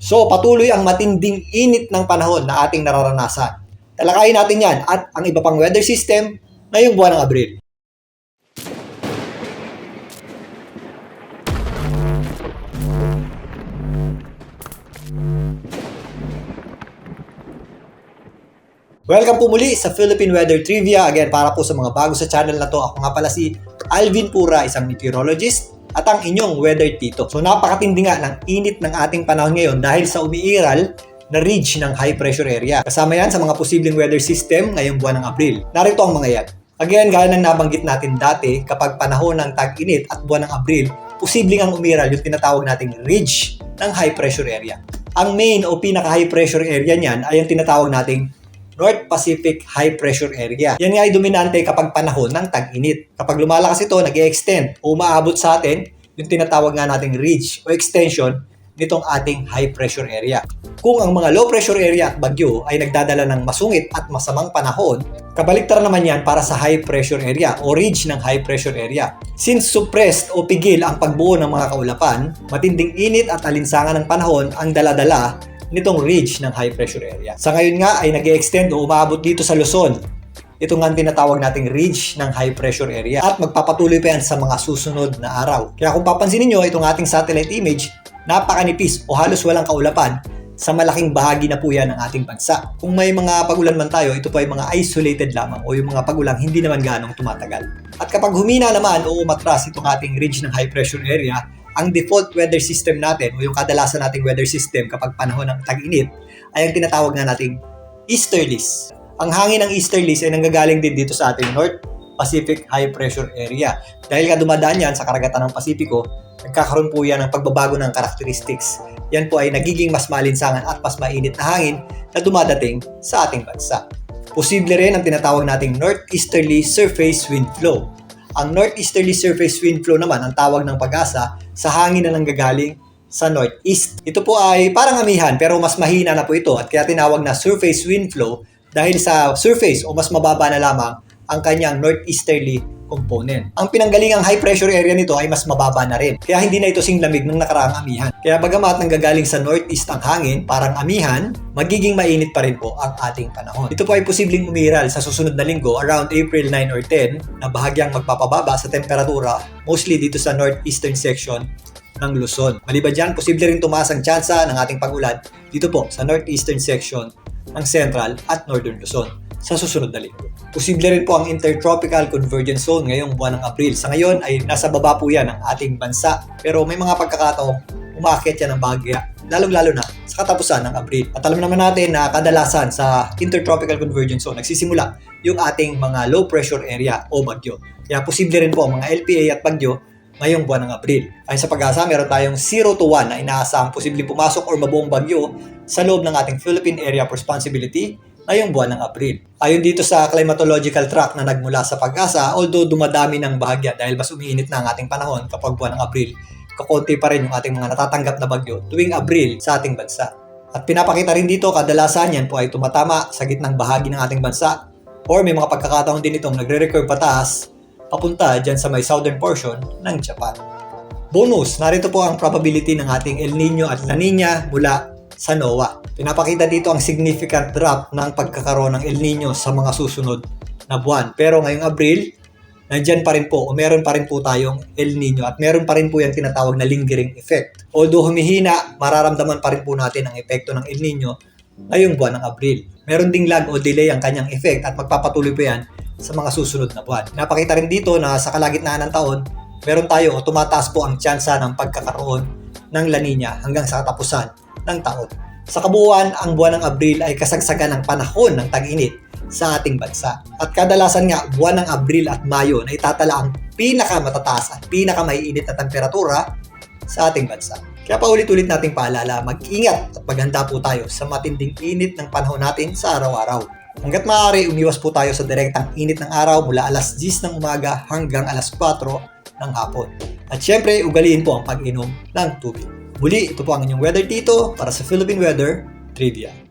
So, patuloy ang matinding init ng panahon na ating nararanasan. Talakayin natin yan at ang iba pang weather system ngayong buwan ng Abril. Welcome po muli sa Philippine Weather Trivia. Again, para po sa mga bago sa channel na to, ako nga pala si Alvin Pura, isang meteorologist at ang inyong weather tito. So napakatindi nga ng init ng ating panahon ngayon dahil sa umiiral na ridge ng high pressure area. Kasama yan sa mga posibleng weather system ngayong buwan ng Abril. Narito ang mga yan. Again, gaya ng nabanggit natin dati, kapag panahon ng tag-init at buwan ng Abril, posibleng ang umiral yung tinatawag nating ridge ng high pressure area. Ang main o pinaka-high pressure area niyan ay ang tinatawag nating North Pacific High Pressure Area. Yan nga ay dominante kapag panahon ng tag-init. Kapag lumalakas ito, nag extend o umaabot sa atin yung tinatawag nga nating ridge o extension nitong ating high pressure area. Kung ang mga low pressure area at bagyo ay nagdadala ng masungit at masamang panahon, kabaliktaran naman yan para sa high pressure area o ridge ng high pressure area. Since suppressed o pigil ang pagbuo ng mga kaulapan, matinding init at alinsangan ng panahon ang daladala nitong ridge ng high pressure area. Sa ngayon nga ay nag extend o umabot dito sa Luzon. Ito nga tinatawag nating ridge ng high pressure area at magpapatuloy pa yan sa mga susunod na araw. Kaya kung papansinin nyo, itong ating satellite image, napakanipis o halos walang kaulapan sa malaking bahagi na po yan ng ating bansa. Kung may mga pagulan man tayo, ito po ay mga isolated lamang o yung mga pagulang hindi naman ganong tumatagal. At kapag humina naman o umatras itong ating ridge ng high pressure area, ang default weather system natin o yung kadalasan nating weather system kapag panahon ng tag-init ay ang tinatawag na nating easterlies. Ang hangin ng easterlies ay nanggagaling din dito sa ating North Pacific High Pressure Area. Dahil nga dumadaan yan sa karagatan ng Pasipiko, nagkakaroon po yan ng pagbabago ng characteristics. Yan po ay nagiging mas malinsangan at mas mainit na hangin na dumadating sa ating bansa. Posible rin ang tinatawag nating northeasterly surface wind flow ang northeasterly surface wind flow naman ang tawag ng pag-asa sa hangin na nanggagaling sa northeast. Ito po ay parang amihan pero mas mahina na po ito at kaya tinawag na surface wind flow dahil sa surface o mas mababa na lamang ang kanyang northeasterly component. Ang pinanggalingang high pressure area nito ay mas mababa na rin. Kaya hindi na ito singlamig ng nakaraang amihan. Kaya bagamat nanggagaling sa northeast ang hangin, parang amihan, magiging mainit pa rin po ang ating panahon. Ito po ay posibleng umiral sa susunod na linggo around April 9 or 10 na bahagyang magpapababa sa temperatura mostly dito sa northeastern section ng Luzon. Maliban dyan, posible rin tumaas ang tsansa ng ating pag-ulan dito po sa northeastern section ng Central at Northern Luzon sa susunod na linggo. Posible rin po ang Intertropical Convergence Zone ngayong buwan ng Abril. Sa ngayon ay nasa baba po yan ng ating bansa. Pero may mga pagkakataong umakit yan ng bagya, lalong-lalo na sa katapusan ng Abril. At alam naman natin na kadalasan sa Intertropical Convergence Zone nagsisimula yung ating mga low pressure area o bagyo. Kaya posible rin po ang mga LPA at bagyo ngayong buwan ng Abril. Ay sa pag-asa, meron tayong 0 to 1 na inaasahang posibleng pumasok or mabuong bagyo sa loob ng ating Philippine Area of Responsibility ngayong buwan ng Abril. Ayon dito sa climatological track na nagmula sa pag-asa, although dumadami ng bahagya dahil mas umiinit na ang ating panahon kapag buwan ng Abril, kakonti pa rin yung ating mga natatanggap na bagyo tuwing Abril sa ating bansa. At pinapakita rin dito kadalasan yan po ay tumatama sa gitnang bahagi ng ating bansa or may mga pagkakataon din itong nagre-recurve pataas papunta dyan sa may southern portion ng Japan. Bonus, narito po ang probability ng ating El Nino at La Nina mula sa NOAA. Pinapakita dito ang significant drop ng pagkakaroon ng El Nino sa mga susunod na buwan. Pero ngayong Abril, nandyan pa rin po o meron pa rin po tayong El Nino at meron pa rin po yung tinatawag na lingering effect. Although humihina, mararamdaman pa rin po natin ang epekto ng El Nino ngayong buwan ng Abril. Meron ding lag o delay ang kanyang effect at magpapatuloy po yan sa mga susunod na buwan. Napakita rin dito na sa kalagitnaan ng taon, meron tayo o tumataas po ang tsansa ng pagkakaroon ng La Nina hanggang sa katapusan ng taon. Sa kabuuan, ang buwan ng Abril ay kasagsagan ng panahon ng tag-init sa ating bansa. At kadalasan nga, buwan ng Abril at Mayo na itatala ang pinakamatataas at pinakamaiinit na temperatura sa ating bansa. Kaya paulit-ulit nating paalala, mag-ingat at maghanda po tayo sa matinding init ng panahon natin sa araw-araw. Hanggat maaari, umiwas po tayo sa direktang init ng araw mula alas 10 ng umaga hanggang alas 4 ng hapon. At syempre, ugaliin po ang pag-inom ng tubig. Muli, ito po ang inyong weather dito para sa Philippine Weather Trivia.